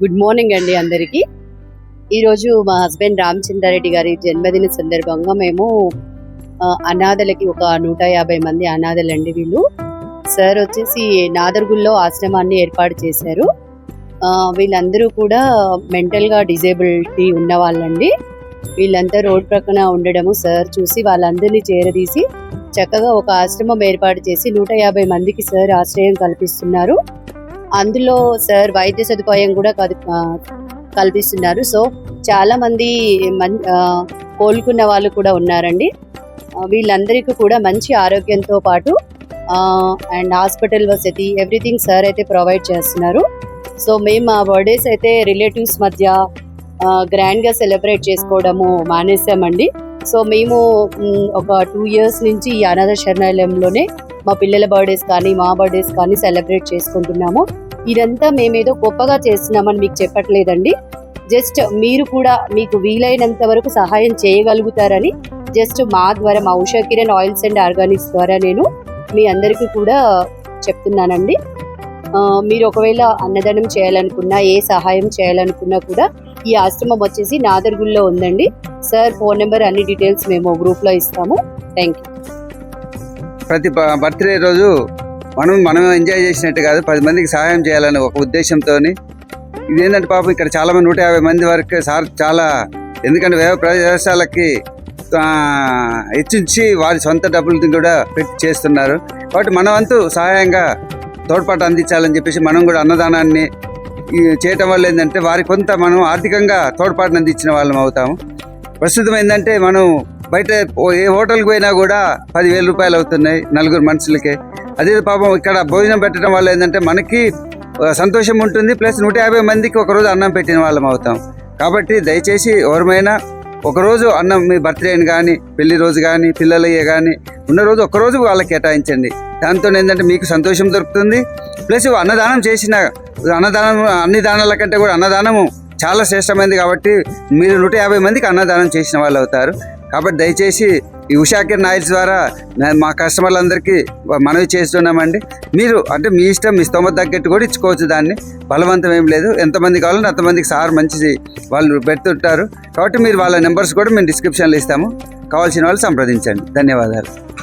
Good morning అండి అందరికీ. ఈరోజు మా హస్బెండ్ రామచంద్రారెడ్డి గారి జన్మదిన సందర్భంగా మేము అనాథలకి ఒక నూట యాభై మంది అనాథలండి వీళ్ళు. సార్ వచ్చేసి నాదర్గుల్లో ఆశ్రమాన్ని ఏర్పాటు చేశారు. వీళ్ళందరూ కూడా మెంటల్గా డిజేబిలిటీ ఉన్న వాళ్ళండి. వీళ్ళంతా రోడ్ ప్రక్కన ఉండడము సార్ చూసి వాళ్ళందరినీ చేరదీసి చక్కగా ఒక ఆశ్రమం ఏర్పాటు చేసి నూట యాభై మందికి సార్ ఆశ్రయం కల్పిస్తున్నారు. అందులో సార్ వైద్య సదుపాయం కూడా కది- కల్పిస్తున్నారు. సో చాలా మంది కోలుకున్న వాళ్ళు కూడా ఉన్నారండి. వీళ్ళందరికీ కూడా మంచి ఆరోగ్యంతో పాటు అండ్ హాస్పిటల్ వసతి ఎవ్రీథింగ్ సార్ అయితే ప్రొవైడ్ చేస్తున్నారు. సో మేము మా బర్త్డేస్ అయితే రిలేటివ్స్ మధ్య గ్రాండ్గా సెలబ్రేట్ చేసుకోవడము మానేసామండి. సో మేము ఒక టూ ఇయర్స్ నుంచి ఈ అనాథ శరణాలయంలోనే మా పిల్లల బర్త్డేస్ కానీ మా బర్త్డేస్ కానీ సెలబ్రేట్ చేసుకుంటున్నాము. ఇదంతా మేమేదో గొప్పగా చేస్తున్నామని మీకు చెప్పట్లేదండి. జస్ట్ మీరు కూడా మీకు వీలైనంత వరకు సహాయం చేయగలుగుతారని జస్ట్ మా ద్వారా మా Usha Kiran oils and organics ద్వారా నేను మీ అందరికీ కూడా చెప్తున్నానండి. మీరు ఒకవేళ అన్నదానం చేయాలనుకున్నా ఏ సహాయం చేయాలనుకున్నా కూడా ఈ ఆశ్రమం వచ్చేసి నాదర్గుల్లో ఉందండి. సార్ ఫోన్ నెంబర్ అన్ని డీటెయిల్స్ మేము గ్రూప్లో ఇస్తాము. థ్యాంక్ యూ ప్రతి బర్త్డే రోజు మనం మనం ఎంజాయ్ చేసినట్టు కాదు పది మందికి సహాయం చేయాలని ఒక ఉద్దేశంతో ఇదేంటంటే పాపం ఇక్కడ చాలామంది నూట యాభై మంది వరకు సార్ చాలా ఎందుకంటే వేరే ప్రదేశాలకి హెచ్చించి వారి సొంత డబ్బులతో కూడా పెట్టి చేస్తున్నారు. కాబట్టి మన వంతు సహాయంగా తోడ్పాటు అందించాలని చెప్పేసి మనం కూడా అన్నదానాన్ని చేయటం వల్ల ఏంటంటే వారి కొంత మనం ఆర్థికంగా తోడ్పాటును అందించిన వాళ్ళం అవుతాము. ప్రస్తుతం ఏంటంటే మనం బయట ఏ హోటల్కి పోయినా కూడా పదివేల రూపాయలు అవుతున్నాయి నలుగురు మనుషులకి. అదే పాపం ఇక్కడ భోజనం పెట్టడం వల్ల ఏంటంటే మనకి సంతోషం ఉంటుంది ప్లస్ నూట యాభై మందికి ఒకరోజు అన్నం పెట్టిన వాళ్ళం అవుతాం. కాబట్టి దయచేసి ఎవరమైనా ఒకరోజు అన్నం మీ బర్త్డే కానీ పెళ్ళి రోజు కానీ పిల్లలయ్యే కానీ ఉన్న రోజు ఒకరోజు వాళ్ళకి కేటాయించండి. దాంతో ఏంటంటే మీకు సంతోషం దొరుకుతుంది. ప్లస్ అన్నదానం చేసిన అన్నదానం అన్ని దానాల కంటే కూడా అన్నదానము చాలా శ్రేష్టమైనది కాబట్టి మీరు నూట యాభై మందికి అన్నదానం చేసిన వాళ్ళు అవుతారు. కాబట్టి దయచేసి ఈ ఉషాకిర్ నాయిల్స్ ద్వారా మా కస్టమర్లందరికీ మనవి చేస్తున్నామండి. మీరు అంటే మీ ఇష్టం మీ స్తోమత తగ్గట్టు కూడా ఇచ్చుకోవచ్చు దాన్ని. బలవంతం ఏం లేదు. ఎంతమంది కావాలంటే అంతమందికి సార్ మంచిది వాళ్ళు పెడుతుంటారు. కాబట్టి మీరు వాళ్ళ నెంబర్స్ కూడా మేము డిస్క్రిప్షన్లో ఇస్తాము. కావాల్సిన వాళ్ళు సంప్రదించండి. ధన్యవాదాలు.